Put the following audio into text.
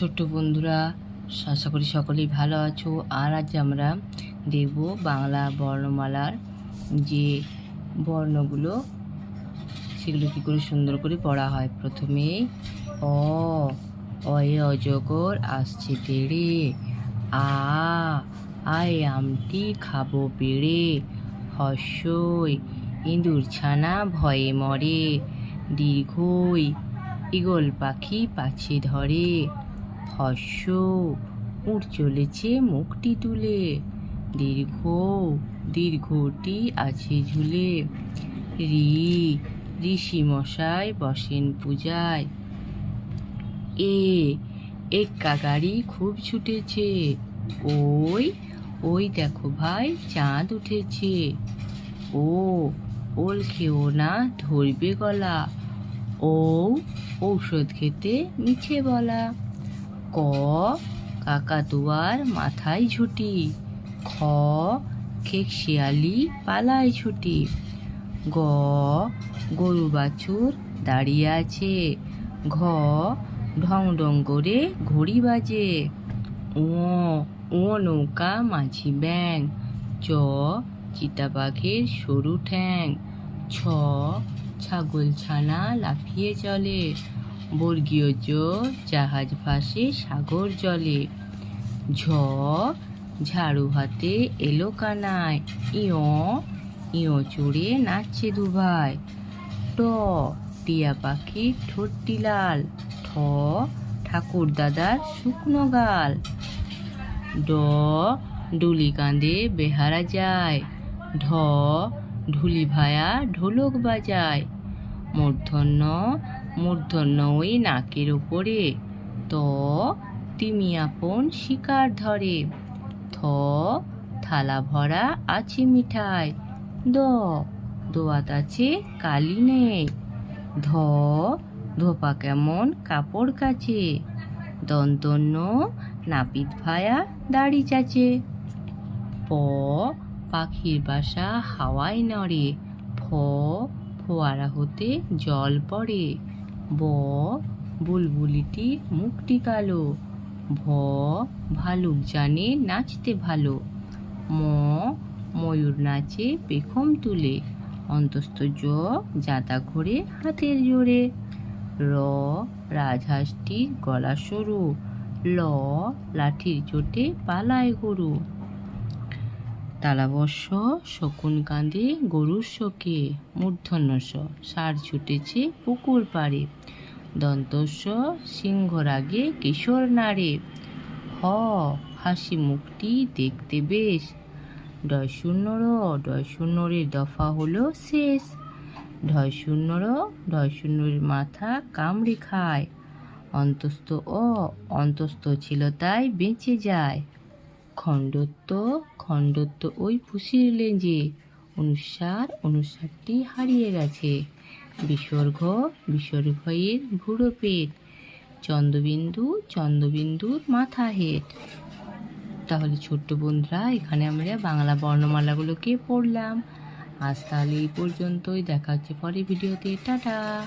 ছোট্ট বন্ধুরা, আশা করি সকলেই ভালো আছো। আর আজ আমরা দেখব বাংলা বর্ণমালার যে বর্ণগুলো, সেগুলো কী করে সুন্দর করে পড়া হয়। প্রথমে, অ, অয়ে অজগর আসছে তেড়ে, আ, আয় আমটি খাব পেড়ে হর্ষই ইঁদুর ছানা ভয়ে মরে, দীর্ঘই ইগল পাখি পাছে ধরে। হর্ষ উঠ চলেছে মুখটি তুলে। দীর্ঘ, দীর্ঘটি আছে ঝুলে। রি ঋষি মশাই বসেন পূজায়। এ, এক্কা গাড়ি খুব ছুটেছে। ওই ওই দেখো ভাই, চাঁদ উঠেছে। ও ওল খেও না ধরবে গলা। ও, ঔষধ খেতে মিছে বলা। ক, কাকাতুয়ার মাথায় ঝুটি। খ, খেক শিয়ালি পালায় ছুটি। গ, গরু বাছুর দাঁড়িয়ে আছে। ঘ, ঢং ঢং করে ঘড়ি বাজে। ও ও নৌকা মাঝি ব্যাং চ, চিতাবাঘের সরু ঠ্যাং। ছ ছাগল ছানা লাফিয়ে চলে। বর্গীয় জ, জাহাজ ভাসে সাগর জলে। ঝ, ঝাড়ু হাতে এলো কানায়। ইয় ইয় চড়ে নাচছে দুভাই ট, টিয়া পাখি ঠোঁটটি লাল। ঠ, ঠাকুর দাদার শুকনো গাল। ড, ডুলি কাঁদে বেহারা যায়। ঢ, ঢুলি ভায়া ঢোলক বাজায়। মূর্ধন্য মূর্ধন্য ওই নাকের উপরে। ত, তিমি আপন শিকার ধরে। থ, থালা ভরা আছে মিঠাই। দ, দোয়াত আছে কালি নেই। ধ, ধোপা কেমন কাপড় কাচে। দন্তন্য নাপিত ভায়া দাড়ি চাচে। প, পাখির বাসা হাওয়ায় নড়ে। ফ, ফোয়ারা হতে জল পড়ে। ব, বুলবুলিটি মুখটি কালো। ভ, ভালুক জানে নাচতে ভালো। ম, ময়ূর নাচে পেখম তুলে। অন্তস্থ জ জাতা ঘোরে হাতের জোরে। র, রাজহাঁসটির গলা সরু। ল, লাঠির চোটে পালায় গরু। তালাবর্ষ শকুন কাঁদে গরুর শোকে মূর্ধন্য স সার ছুটেছে পুকুর পাড়ে। দন্তস্ব সিংহ রাগে কিশোর নাড়ে। হ, হাসি মুখটি দেখতে বেশ। ডয় শূন্য র ডয় দফা হলো শেষ। ঢয় শূন্য র ঢয় মাথা কামড়ে খায়। অন্তস্থ, অ, অন্তস্থ ছিল তাই বেঁচে যায়। খণ্ডত্ব খণ্ডত্ব ওই পুষির লেঞ্জে অনুসার, অনুসারটি হারিয়ে গেছে। বিসর্গ বিসর্গয়ের ভুড়ো পেট। চন্দ্রবিন্দু, চন্দ্রবিন্দুর মাথা হেট। তাহলে ছোট্ট বন্ধুরা, এখানে আমরা বাংলা বর্ণমালাগুলোকে পড়লাম। আজ তাহলে এই পর্যন্তই। দেখা হচ্ছে পরে ভিডিওতে। টাটা!